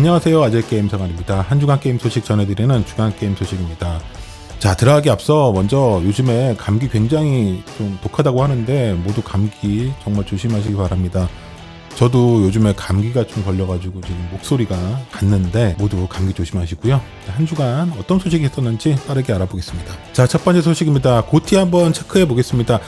안녕하세요. 아재 게임 생활입니다. 한 주간 게임 소식 전해드리는 주간 게임 소식입니다. 자, 들어가기 앞서 먼저 요즘에 감기 굉장히 좀 독하다고 하는데 모두 감기 정말 조심하시기 바랍니다. 저도 요즘에 감기가 좀 걸려가지고 지금 목소리가 갔는데 모두 감기 조심하시고요. 한 주간 어떤 소식이 있었는지 빠르게 알아보겠습니다. 자, 첫 번째 소식입니다. 고티 한번 체크해 보겠습니다.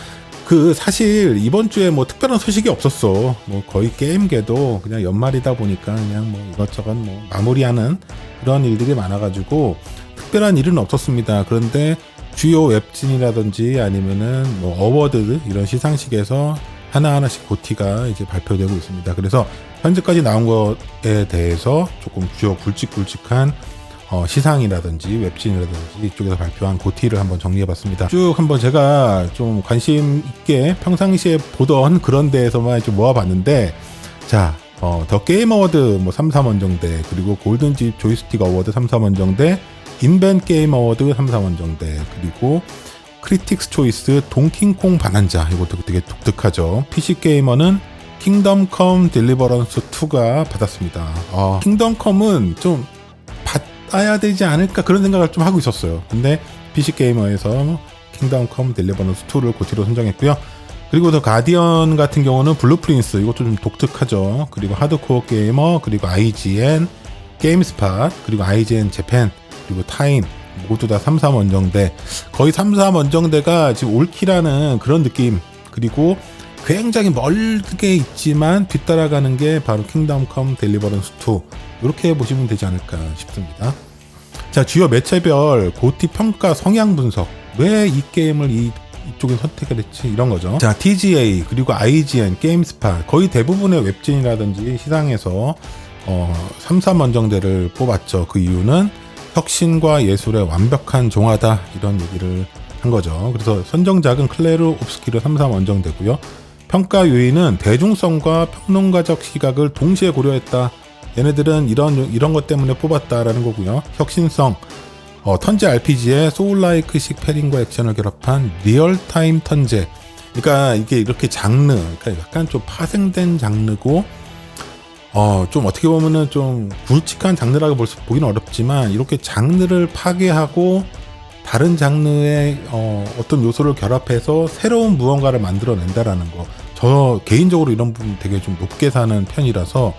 그 사실 이번 주에 뭐 특별한 소식이 없었어. 뭐 거의 게임계도 그냥 연말이다 보니까 그냥 뭐 이것저것 뭐 마무리하는 그런 일들이 많아가지고 특별한 일은 없었습니다. 그런데 주요 웹진이라든지 아니면은 뭐 어워드 이런 시상식에서 하나하나씩 고티가 이제 발표되고 있습니다. 그래서 현재까지 나온 것에 대해서 조금 주요 굵직굵직한 어, 시상이라든지 웹진이라든지 이쪽에서 발표한 고티를 한번 정리해봤습니다. 쭉 한번 제가 좀 관심 있게 평상시에 보던 그런 데에서만 좀 모아봤는데, 자, 어, 더 게임 어워드 뭐 3, 3원정대, 그리고 골든집 조이스틱 어워드 3, 3원정대, 인벤 게임 어워드 3, 4원정대, 그리고 크리틱스 초이스 동킹콩 반환자, 이것도 되게 독특하죠. PC 게이머는 킹덤 컴 딜리버런스 2가 받았습니다. 어, 킹덤 컴은 좀 받아야 되지 않을까 그런 생각을 좀 하고 있었어요. 근데 PC 게이머에서 킹덤 컴 딜리버런스 2를 고티로 선정했고요. 그리고 더 가디언 같은 경우는 블루 프린스 이것도 좀 독특하죠. 그리고 하드코어 게이머 그리고 IGN 게임스팟 그리고 IGN 재팬 그리고 타임 모두 다 3, 3 원정대 거의 3, 3 원정대가 지금 올키라는 그런 느낌 그리고 굉장히 멀게 있지만 뒤따라가는 게 바로 킹덤 컴 델리버런스 2 이렇게 보시면 되지 않을까 싶습니다. 자 주요 매체별 고티 평가 성향 분석 왜 이 게임을 이 이쪽에 선택을 했지 이런 거죠. 자 TGA 그리고 IGN 게임스팟 거의 대부분의 웹진이라든지 시상에서 어, 3, 3 원정대를 뽑았죠. 그 이유는 혁신과 예술의 완벽한 종화다 이런 얘기를 한 거죠. 그래서 선정작은 클레르 옵스키르 3, 3 원정대고요. 평가 요인은 대중성과 평론가적 시각을 동시에 고려했다. 얘네들은 이런 이런 것 때문에 뽑았다라는 거고요. 혁신성, 어, 턴제 RPG의 소울라이크식 패링과 액션을 결합한 리얼타임 턴제. 그러니까 이게 이렇게 장르, 그러니까 약간 좀 파생된 장르고, 어, 좀 어떻게 보면은 좀 굵직한 장르라고 볼 수, 보기는 어렵지만, 이렇게 장르를 파괴하고, 다른 장르의 어, 어떤 요소를 결합해서 새로운 무언가를 만들어낸다라는 거. 저 개인적으로 이런 부분 되게 좀 높게 사는 편이라서,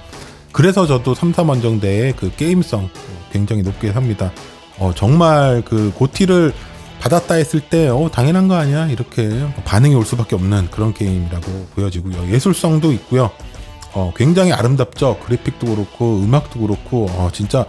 그래서 저도 3, 3 원정대의 그 게임성 굉장히 높게 삽니다. 어, 정말 그 고티를 받았다 했을 때, 어, 당연한 거 아니야? 이렇게 반응이 올 수밖에 없는 그런 게임이라고 보여지고요. 예술성도 있고요. 어, 굉장히 아름답죠. 그래픽도 그렇고, 음악도 그렇고, 어, 진짜,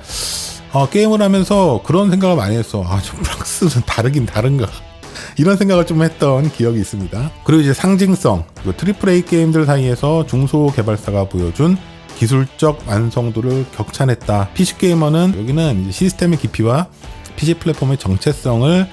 어, 게임을 하면서 그런 생각을 많이 했어. 아, 좀 프랑스는 다르긴 다른가. 이런 생각을 좀 했던 기억이 있습니다. 그리고 이제 상징성, 트리플 A 게임들 사이에서 중소 개발사가 보여준 기술적 완성도를 격찬했다. PC 게이머는 여기는 시스템의 깊이와 PC 플랫폼의 정체성을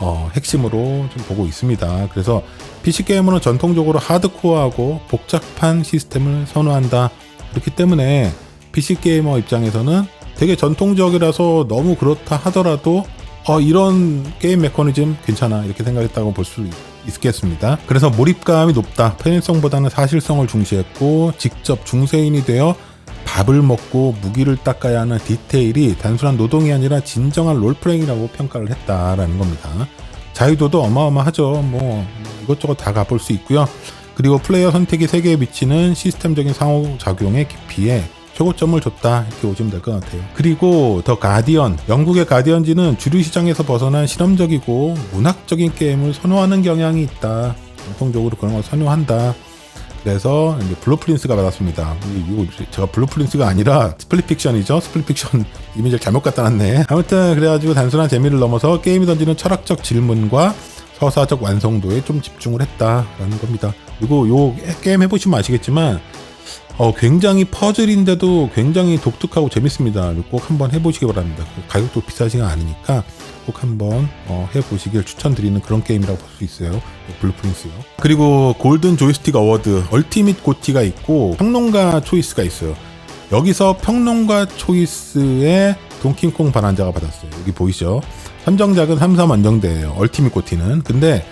어, 핵심으로 좀 보고 있습니다. 그래서 PC 게이머는 전통적으로 하드코어하고 복잡한 시스템을 선호한다. 그렇기 때문에 PC 게이머 입장에서는 되게 전통적이라서 너무 그렇다 하더라도 어, 이런 게임 메커니즘 괜찮아 이렇게 생각했다고 볼 수 있 겠습니다. 그래서 몰입감이 높다. 편의성보다는 사실성을 중시했고 직접 중세인이 되어 밥을 먹고 무기를 닦아야 하는 디테일이 단순한 노동이 아니라 진정한 롤플레잉이라고 평가를 했다라는 겁니다. 자유도도 어마어마하죠. 뭐 이것저것 다 가볼 수 있고요. 그리고 플레이어 선택이 세계에 미치는 시스템적인 상호작용의 깊이에 최고점을 줬다 이렇게 보시면 될 것 같아요. 그리고 더 가디언 영국의 가디언지는 주류 시장에서 벗어난 실험적이고 문학적인 게임을 선호하는 경향이 있다. 전통적으로 그런 걸 선호한다. 그래서 블루 프린스가 받았습니다. 이거 제가 블루 프린스가 아니라 스플릿 픽션이죠. 스플릿 픽션 이미지를 잘못 갖다 놨네. 아무튼 그래가지고 단순한 재미를 넘어서 게임이 던지는 철학적 질문과 서사적 완성도에 좀 집중을 했다라는 겁니다. 그리고 요 게임 해보시면 아시겠지만 어, 굉장히 퍼즐인데도 굉장히 독특하고 재밌습니다. 꼭 한번 해보시기 바랍니다. 가격도 비싸지가 않으니까 꼭 한번 어, 해보시길 추천드리는 그런 게임이라고 볼 수 있어요. 블루프린스요. 그리고 골든 조이스틱 어워드 얼티밋 고티가 있고 평론가 초이스가 있어요. 여기서 평론가 초이스의 동킹콩 반환자가 받았어요. 여기 보이죠? 선정작은 3, 3 완정대예요. 얼티밋 고티는. 근데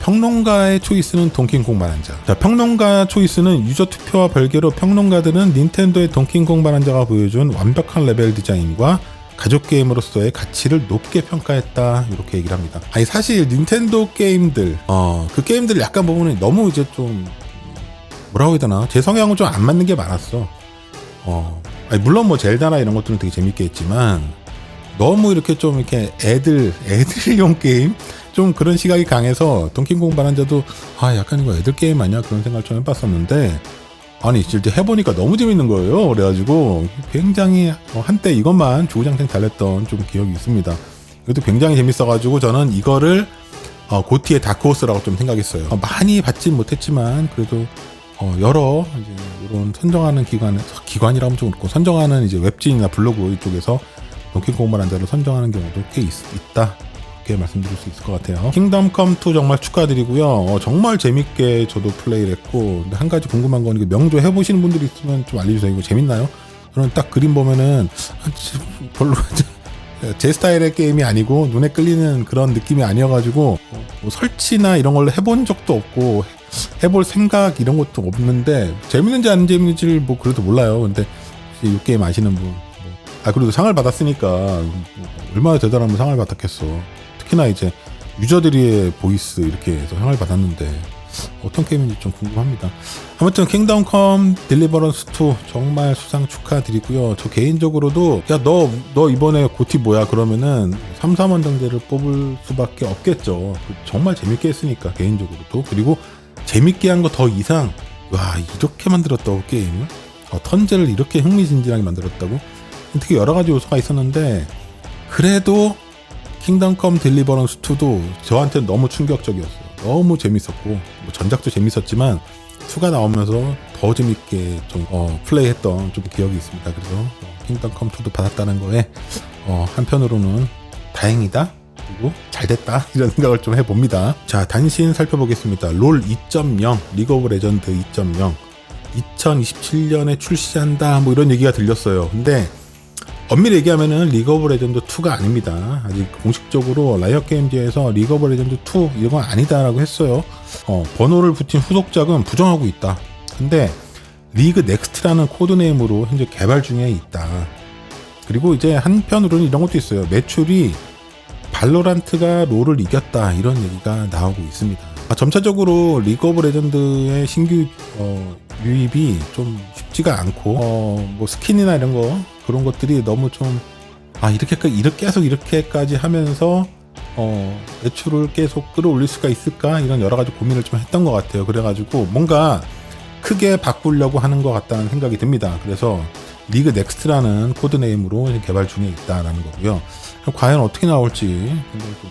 평론가의 초이스는 동킹콩 반환자. 자, 평론가 초이스는 유저 투표와 별개로 평론가들은 닌텐도의 동킹콩 반환자가 보여준 완벽한 레벨 디자인과 가족 게임으로서의 가치를 높게 평가했다 이렇게 얘기를 합니다. 아니 사실 닌텐도 게임들 어 그 게임들을 약간 보면 너무 이제 좀 뭐라고 해야 되나 제 성향은 좀 안 맞는 게 많았어. 어 아니 물론 뭐 젤다나 이런 것들은 되게 재밌게 했지만 너무 이렇게 좀 이렇게 애들 애들용 게임 좀 그런 시각이 강해서 동킹콩 반환자도 아 약간 이거 애들 게임 아니야 그런 생각을 좀 해봤었는데 아니 실제 해보니까 너무 재밌는 거예요. 그래가지고 굉장히 어, 한때 이것만 주구장창 달렸던 좀 기억이 있습니다. 이것도 굉장히 재밌어가지고 저는 이거를 어, 고티의 다크호스라고 좀 생각했어요. 어, 많이 받진 못했지만 그래도 어, 여러 이제 이런 선정하는 기관 기관이라고 하면 좀 그렇고 선정하는 이제 웹진이나 블로그 이쪽에서 동킹콩 반환자를 선정하는 경우도 꽤 있, 있다. 이렇게 말씀드릴 수 있을 것 같아요. 킹덤 컴2 정말 축하드리고요. 어, 정말 재밌게 저도 플레이를 했고 근데 한 가지 궁금한 건 이거 명조 해보시는 분들이 있으면 좀 알려주세요. 이거 재밌나요? 저는 딱 그림 보면은 아, 참, 별로 제 스타일의 게임이 아니고 눈에 끌리는 그런 느낌이 아니어가지고 뭐 설치나 이런 걸로 해본 적도 없고 해볼 생각 이런 것도 없는데 재밌는지 안 재밌는지를 뭐 그래도 몰라요. 근데 이 게임 아시는 분, 뭐. 아 그래도 상을 받았으니까 뭐 얼마나 대단하면 상을 받았겠어. 특히나 이제 유저들의 보이스 이렇게 해서 상을 받았는데 어떤 게임인지 좀 궁금합니다. 아무튼 킹덤 컴 딜리버런스 2 정말 수상 축하드리고요. 저 개인적으로도 야너너 이번에 고티 뭐야 그러면은 3, 4원 정도를 뽑을 수밖에 없겠죠. 정말 재밌게 했으니까 개인적으로도 그리고 재밌게 한 거 더 이상 와 이렇게 만들었다고 게임을 어, 턴제를 이렇게 흥미진진하게 만들었다고 되게 여러 가지 요소가 있었는데 그래도 킹덤 컴 딜리버런스 2도 저한테는 너무 충격적이었어요. 너무 재밌었고 뭐 전작도 재밌었지만 2가 나오면서 더 재밌게 좀 어, 플레이했던 좀 기억이 있습니다. 그래서 어, 킹덤 컴 2도 받았다는 거에 어, 한편으로는 다행이다. 그리고 잘 됐다 이런 생각을 좀 해봅니다. 자 단신 살펴보겠습니다. 롤 2.0 리그 오브 레전드 2.0 2027년에 출시한다 뭐 이런 얘기가 들렸어요. 근데 엄밀히 얘기하면은 리그 오브 레전드 2가 아닙니다. 아직 공식적으로 라이엇 게임즈에서 리그 오브 레전드 2 이건 아니다라고 했어요. 어, 번호를 붙인 후속작은 부정하고 있다. 근데 리그 넥스트라는 코드네임으로 현재 개발 중에 있다. 그리고 이제 한편으로는 이런 것도 있어요. 매출이 발로란트가 롤을 이겼다 이런 얘기가 나오고 있습니다. 아, 점차적으로 리그 오브 레전드의 신규 어, 유입이 좀 쉽지가 않고 어, 뭐 스킨이나 이런 거 그런 것들이 너무 좀 아 이렇게 이렇게 계속 이렇게까지 하면서 어 매출을 계속 끌어올릴 수가 있을까 이런 여러 가지 고민을 좀 했던 것 같아요. 그래가지고 뭔가 크게 바꾸려고 하는 것 같다는 생각이 듭니다. 그래서 리그 넥스트라는 코드네임으로 개발 중에 있다라는 거고요. 과연 어떻게 나올지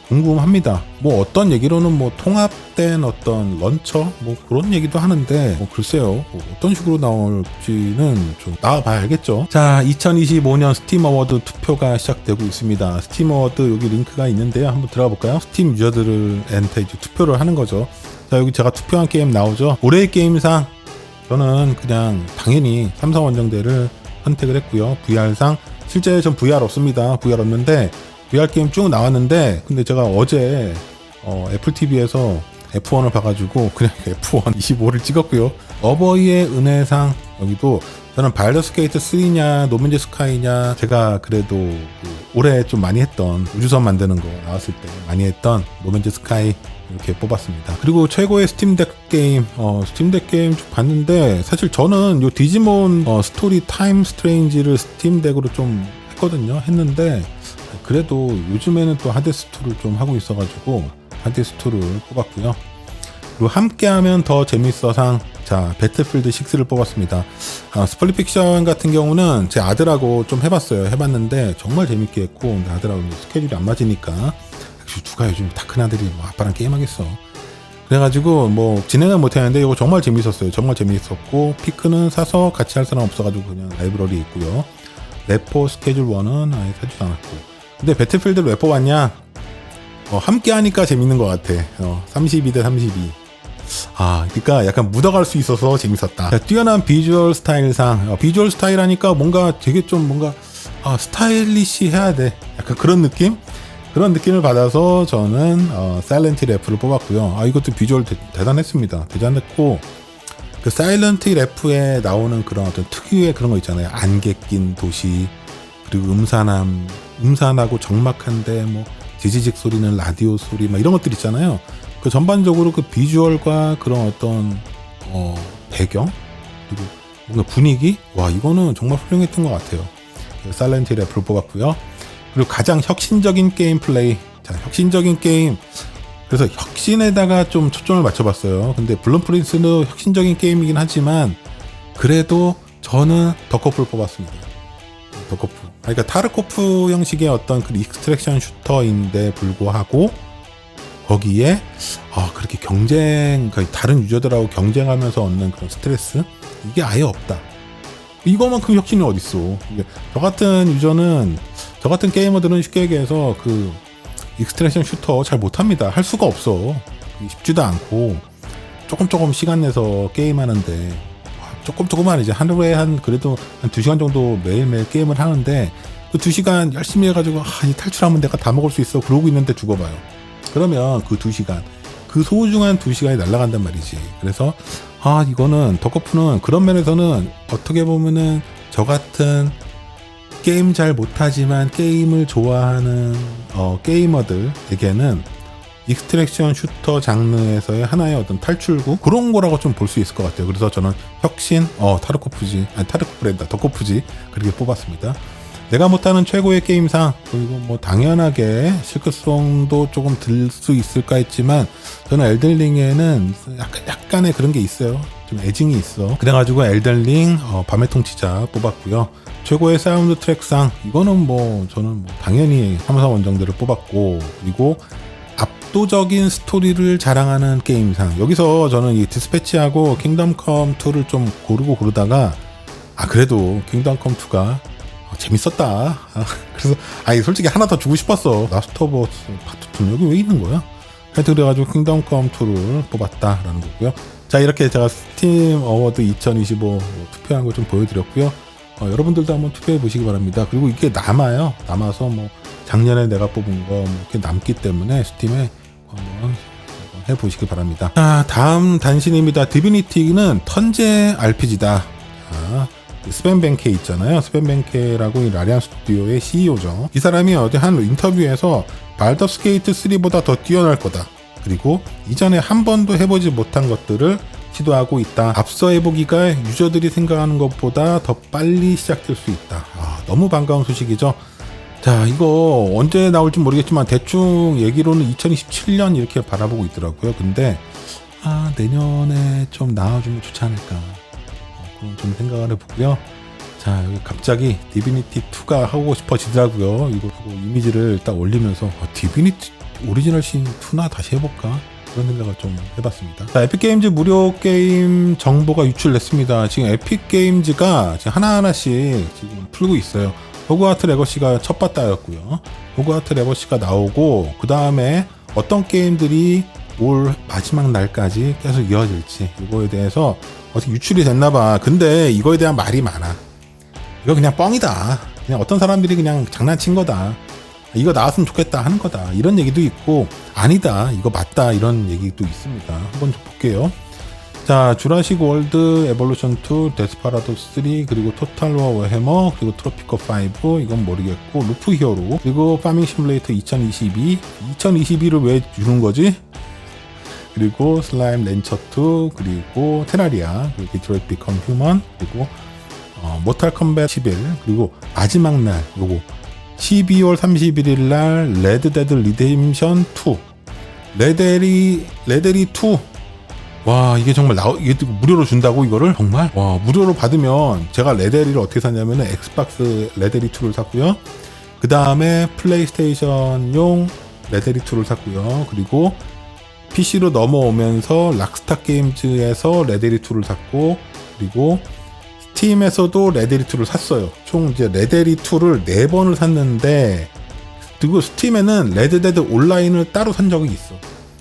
궁금합니다. 뭐 어떤 얘기로는 뭐 통합된 어떤 런처 뭐 그런 얘기도 하는데 뭐 글쎄요 뭐 어떤 식으로 나올지는 좀 나와봐야 알겠죠. 자 2025년 스팀 어워드 투표가 시작되고 있습니다. 스팀 어워드 여기 링크가 있는데요. 한번 들어가 볼까요? 스팀 유저들한테 이제 투표를 하는 거죠. 자 여기 제가 투표한 게임 나오죠. 올해의 게임상 저는 그냥 당연히 삼성 원정대를 선택을 했고요. VR상 실제 전 VR 없습니다. VR 없는데 VR 게임 쭉 나왔는데 근데 제가 어제 어, 애플 TV에서 F1을 봐가지고 그냥 F1 25를 찍었고요. 어버이의 은혜상 여기도 저는 바이러스 게이트 3냐 노맨즈 스카이냐 제가 그래도 그 올해 좀 많이 했던 우주선 만드는 거 나왔을 때 많이 했던 노맨즈 스카이 이렇게 뽑았습니다. 그리고 최고의 스팀덱 게임, 어, 스팀덱 게임 쭉 봤는데 사실 저는 요 디지몬 어, 스토리 타임 스트레인지를 스팀덱으로 좀 했거든요. 했는데 그래도 요즘에는 또 하데스2를 좀 하고 있어가지고 하데스2를 뽑았고요. 그리고 함께하면 더 재밌어상 자 배틀필드 6를 뽑았습니다. 아, 스플릿 픽션 같은 경우는 제 아들하고 좀 해봤어요. 해봤는데 정말 재밌게 했고 근데 아들하고 스케줄이 안 맞으니까 누가 요즘 다 큰 아들이 뭐 아빠랑 게임하겠어. 그래가지고 뭐 진행은 못했는데 이거 정말 재밌었어요. 정말 재밌었고 피크는 사서 같이 할 사람 없어가지고 그냥 라이브러리 있고요. 래퍼 스케줄 1은 아예 사지도 않았고. 근데 배틀필드를 왜 뽑았냐? 어, 함께 하니까 재밌는 것 같아. 어, 32대 32. 아, 그러니까 약간 묻어갈 수 있어서 재밌었다. 자, 뛰어난 비주얼 스타일상, 어, 비주얼 스타일 하니까 뭔가 되게 좀 뭔가 아, 스타일리시 해야 돼. 약간 그런 느낌? 그런 느낌을 받아서 저는 어, 사일런트 F를 뽑았고요. 아 이것도 비주얼 대, 대단했습니다. 대단했고 그 사일런트 F에 나오는 그런 어떤 특유의 그런 거 있잖아요. 안개 낀 도시 그리고 음산함, 음산하고 적막한데 뭐 지지직 소리는 라디오 소리 막 이런 것들 있잖아요. 그 전반적으로 그 비주얼과 그런 어떤 어, 배경 그리고 뭔가 분위기 와 이거는 정말 훌륭했던 것 같아요. 사일런트 F를 뽑았고요. 그리고 가장 혁신적인 게임 플레이. 자, 혁신적인 게임. 그래서 혁신에다가 좀 초점을 맞춰봤어요. 근데 블룸 프린스는 혁신적인 게임이긴 하지만 그래도 저는 더커프를 뽑았습니다. 더커프. 그러니까 타르코프 형식의 어떤 그 익스트랙션 슈터인데 불구하고 거기에 아 그렇게 경쟁 그러니까 다른 유저들하고 경쟁하면서 얻는 그런 스트레스 이게 아예 없다. 이거만큼 혁신이 어딨어. 저 같은 유저는 저 같은 게이머들은 쉽게 얘기해서 그 익스트랙션 슈터 잘 못합니다. 할 수가 없어. 쉽지도 않고 조금 조금 시간 내서 게임하는데 조금 조금만 이제 하루에 한 그래도 한 두 시간 정도 매일매일 게임을 하는데 그 두 시간 열심히 해가지고 아, 이 탈출하면 내가 다 먹을 수 있어 그러고 있는데 죽어봐요. 그러면 그 두 시간 그 소중한 두 시간이 날아간단 말이지. 그래서 아 이거는 덕커프는 그런 면에서는 어떻게 보면은 저 같은 게임 잘 못하지만 게임을 좋아하는 어, 게이머들에게는 익스트랙션 슈터 장르에서의 하나의 어떤 탈출구 그런 거라고 좀 볼 수 있을 것 같아요. 그래서 저는 혁신 어 타르코프지 아니 타르코프랜다 더코프지 그렇게 뽑았습니다. 내가 못하는 최고의 게임상 그리고 뭐 당연하게 실크송도 조금 들 수 있을까 했지만 저는 엘들링에는 약간 약간의 그런 게 있어요. 좀 애증이 있어. 그래가지고 엘들링 어, 밤의 통치자 뽑았고요. 최고의 사운드 트랙상 이거는 뭐 저는 뭐 당연히 함사 원정들을 뽑았고 그리고 압도적인 스토리를 자랑하는 게임상 여기서 저는 이 디스패치하고 킹덤 컴 2를 좀 고르고 고르다가 아 그래도 킹덤 컴 2가 어, 재밌었다. 아, 그래서 아니 솔직히 하나 더 주고 싶었어. 라스트 오브 어스 파트 2는 여기 왜 있는 거야? 하여튼 그래가지고 킹덤 컴 2를 뽑았다라는 거고요. 자 이렇게 제가 스팀 어워드 2025 투표한 거좀 보여드렸고요. 어, 여러분들도 한번 투표해 보시기 바랍니다. 그리고 이게 남아요. 남아서 뭐 작년에 내가 뽑은 거 뭐 이렇게 남기 때문에 스팀에 한번 해 보시기 바랍니다. 자 다음 단신입니다. 디비니티는 턴제 RPG다. 자, 스벤 벤케 있잖아요. 스벤 벤케라고 이 라리안 스튜디오의 CEO죠. 이 사람이 어디 한 인터뷰에서 발더스 게이트 3보다 더 뛰어날 거다. 그리고 이전에 한 번도 해보지 못한 것들을 시도하고 있다. 앞서 해보기가 유저들이 생각하는 것보다 더 빨리 시작될 수 있다. 아, 너무 반가운 소식이죠. 자, 이거 언제 나올지 모르겠지만 대충 얘기로는 2027년 이렇게 바라보고 있더라고요. 근데 아, 내년에 좀 나와주면 좋지 않을까. 어, 그런 좀 생각을 해보고요. 자, 여기 갑자기 디비니티 2가 하고 싶어지더라고요. 이거 이미지를 딱 올리면서 아, 디비니티 오리지널 신 2나 다시 해볼까? 그런 생각을 좀 해봤습니다. 자, 에픽게임즈 무료 게임 정보가 유출됐습니다. 지금 에픽게임즈가 지금 하나하나씩 지금 풀고 있어요. 호그와트 레거시가 첫 바다였고요. 호그와트 레거시가 나오고 그 다음에 어떤 게임들이 올 마지막 날까지 계속 이어질지 이거에 대해서 어떻게 유출이 됐나봐. 근데 이거에 대한 말이 많아. 이거 그냥 뻥이다. 그냥 어떤 사람들이 그냥 장난친 거다. 이거 나왔으면 좋겠다 하는 거다. 이런 얘기도 있고 아니다. 이거 맞다. 이런 얘기도 있습니다. 한번 좀 볼게요. 자, 주라식 월드 에볼루션 2, 데스파라도 3, 그리고 토탈 워 해머, 그리고 트로피커 5, 이건 모르겠고, 루프 히어로, 그리고 파밍 시뮬레이터 2022, 2022를 왜 주는 거지? 그리고 슬라임 렌처 2, 그리고 테라리아, 그리고 디트로이트 비컨 휴먼, 그리고 어, 모탈 컴뱃 11, 그리고 마지막 날 요거 12월 31일 날 레드 데드 리뎀션 2 레데리 레데리 2 와 이게 정말 나 이게 무료로 준다고 이거를? 정말? 와 무료로 받으면 제가 레데리를 어떻게 샀냐면 엑스박스 레데리 2를 샀고요. 그 다음에 플레이스테이션용 레데리 2를 샀고요. 그리고 PC로 넘어오면서 락스타 게임즈에서 레데리 2를 샀고 그리고 스팀에서도 레데리2를 샀어요. 총 이제 레데리2를 4번을 샀는데, 그리고 스팀에는 레드데드 온라인을 따로 산 적이 있어.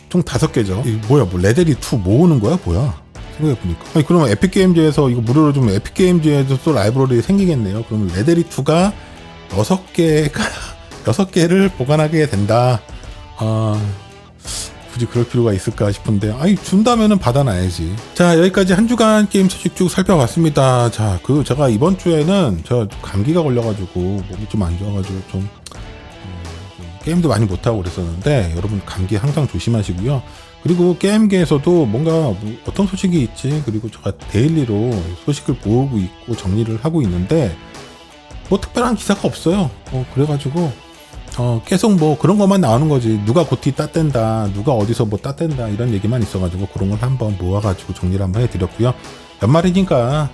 총 5개죠. 뭐야, 뭐 레데리2 모으는 거야? 뭐야? 생각해보니까. 아니, 그러면 에픽게임즈에서 이거 무료로 좀 에픽게임즈에도 또 라이브러리 생기겠네요. 그러면 레데리2가 6개가 여섯 개를 보관하게 된다. 아, 굳이 그럴 필요가 있을까 싶은데, 아니, 준다면은 받아놔야지. 자, 여기까지 한 주간 게임 소식 쭉 살펴봤습니다. 자, 그, 제가 이번 주에는 저 감기가 걸려가지고, 몸이 좀 안 좋아가지고, 좀, 어, 좀 게임도 많이 못하고 그랬었는데, 여러분 감기 항상 조심하시고요. 그리고 게임계에서도 뭔가 뭐 어떤 소식이 있지, 그리고 제가 데일리로 소식을 모으고 있고 정리를 하고 있는데, 뭐 특별한 기사가 없어요. 어, 그래가지고, 어, 계속 뭐 그런 것만 나오는 거지. 누가 고티 따댄다, 누가 어디서 뭐 따댄다, 이런 얘기만 있어가지고 그런 걸 한번 모아가지고 정리를 한번 해드렸고요. 연말이니까,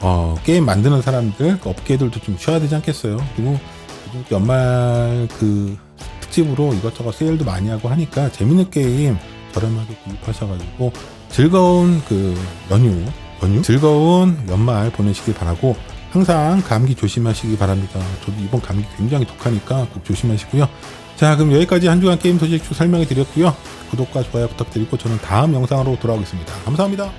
어, 게임 만드는 사람들, 그 업계들도 좀 쉬어야 되지 않겠어요. 그리고 연말 그 특집으로 이것저것 세일도 많이 하고 하니까 재밌는 게임 저렴하게 구입하셔가지고 즐거운 그 연휴, 연휴? 즐거운 연말 보내시길 바라고 항상 감기 조심하시기 바랍니다. 저도 이번 감기 굉장히 독하니까 꼭 조심하시고요. 자, 그럼 여기까지 한 주간 게임 소식 쭉 설명해 드렸고요. 구독과 좋아요 부탁드리고 저는 다음 영상으로 돌아오겠습니다. 감사합니다.